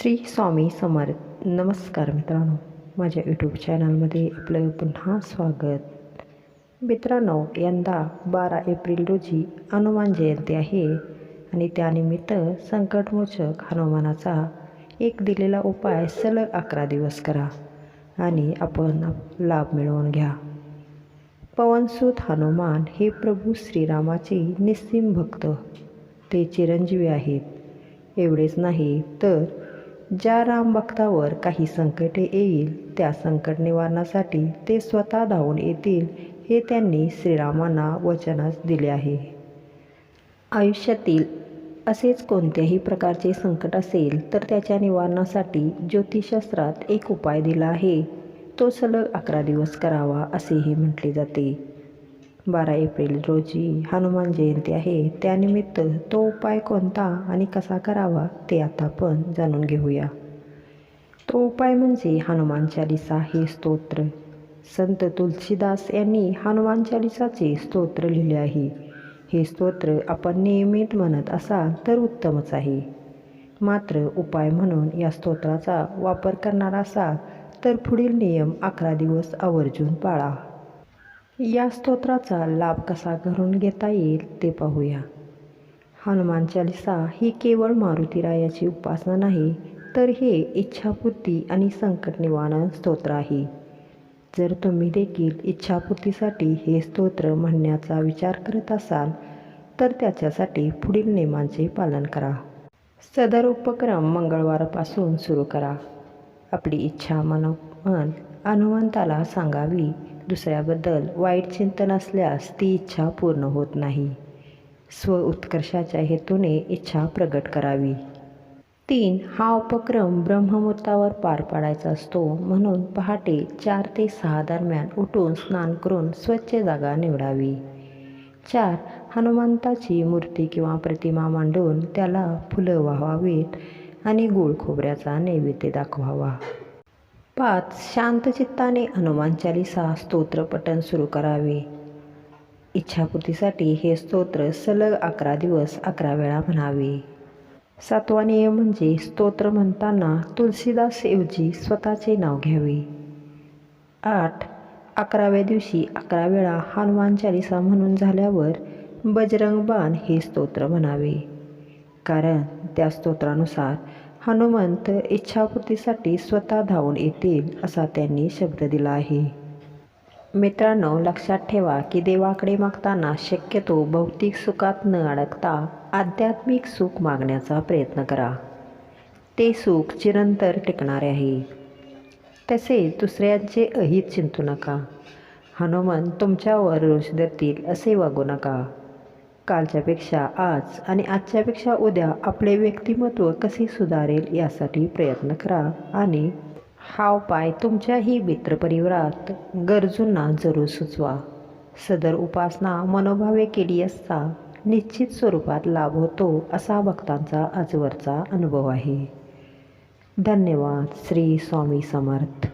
श्री स्वामी समर्थ. नमस्कार मित्रांनो. माझ्या यूट्यूब चॅनलमध्ये आपलं पुन्हा स्वागत. मित्रांनो यंदा बारा एप्रिल रोजी हनुमान जयंती आहे आणि त्यानिमित्त संकटमोचक हनुमानाचा एक दिलेला उपाय सलग अकरा दिवस करा आणि आपण लाभ मिळवून घ्या. पवनसूत हनुमान हे प्रभू श्रीरामाचे निस्सीम भक्त. ते चिरंजीवी आहेत. एवढेच नाही तर ज्या रामभक्तावर काही संकटे येईल त्या संकट निवारणासाठी ते स्वतः धावून येतील हे त्यांनी श्रीरामांना वचनास दिले आहे. आयुष्यातील असेच कोणत्याही प्रकारचे संकट असेल तर त्याच्या निवारणासाठी ज्योतिषशास्त्रात एक उपाय दिला आहे. तो सलग अकरा दिवस करावा असेही म्हटले जाते. बारा एप्रिल रोजी हनुमान जयंती आहे. त्यानिमित्त तो उपाय कोणता आणि कसा करावा ते आता आपण जाणून घेऊया. तो उपाय म्हणजे हनुमान चालिसा हे स्तोत्र. संत तुलसीदास यांनी हनुमान चालिसाचे स्तोत्र लिहिले आहे. हे स्तोत्र आपण नियमित म्हणत असाल तर उत्तमच आहे. मात्र उपाय म्हणून या स्तोत्राचा वापर करणार असाल तर पुढील नियम अकरा दिवस आवर्जून पाळा. या स्तोत्राचा लाभ कसा घरून घेता येईल ते पाहूया. हनुमान चालिसा ही केवळ मारुतीरायाची उपासना नाही तर हे इच्छापूर्ती आणि संकट निवारण स्तोत्र आहे. जर तुम्ही देखील इच्छापूर्तीसाठी हे स्तोत्र म्हणण्याचा विचार करत असाल तर त्याच्यासाठी पुढील नियमांचे पालन करा. सदर उपक्रम मंगळवारपासून सुरू करा. आपली इच्छा मन हनुमंताला सांगावी. दुसऱ्याबद्दल वाईट चिंतन असल्यास ती इच्छा पूर्ण होत नाही. स्व उत्कर्षाच्या हेतूने इच्छा प्रगट करावी. तीन हा उपक्रम ब्रह्ममुहूर्तावर पार पाडायचा असतो म्हणून पहाटे चार ते सहा दरम्यान उठून स्नान करून स्वच्छ जागा निवडावी. चार हनुमंताची मूर्ती किंवा प्रतिमा मांडून त्याला फुलं वाहावीत आणि गोड खोबऱ्याचा नैवेद्य दाखवावा. पाच शांतचित्ताने हनुमान चालिसा स्तोत्र पठण सुरू करावे. इच्छापूर्तीसाठी हे स्तोत्र सलग अकरा दिवस अकरा वेळा म्हणावे. सातवा नियम म्हणजे स्तोत्र म्हणताना तुलसीदास ऐवजी स्वतःचे नाव घ्यावे. आठ अकराव्या दिवशी अकरा वेळा हनुमान चालिसा म्हणून झाल्यावर बजरंग बाण हे स्तोत्र म्हणावे. कारण त्या स्तोत्रानुसार हनुमंत इच्छापूर्तीसाठी स्वतः धावून येतील असा त्यांनी शब्द दिला आहे. मित्रांनो लक्षात ठेवा की देवाकडे मागताना शक्यतो भौतिक सुखात न अडकता आध्यात्मिक सुख मागण्याचा प्रयत्न करा. ते सुख चिरंतर टिकणारे आहे. तसेच दुसऱ्यांचे अहित चिंतू नका. हनुमान तुमच्यावर रोष देतील असे वागू नका. कालच्यापेक्षा आज आणि आजच्यापेक्षा उद्या आपले व्यक्तिमत्व कसे सुधारेल यासाठी प्रयत्न करा आणि हा उपाय तुमच्याही मित्रपरिवारात गरजूंना जरूर सुचवा. सदर उपासना मनोभावे केली असता निश्चित स्वरूपात लाभ होतो असा भक्तांचा आजवरचा अनुभव आहे. धन्यवाद. श्री स्वामी समर्थ.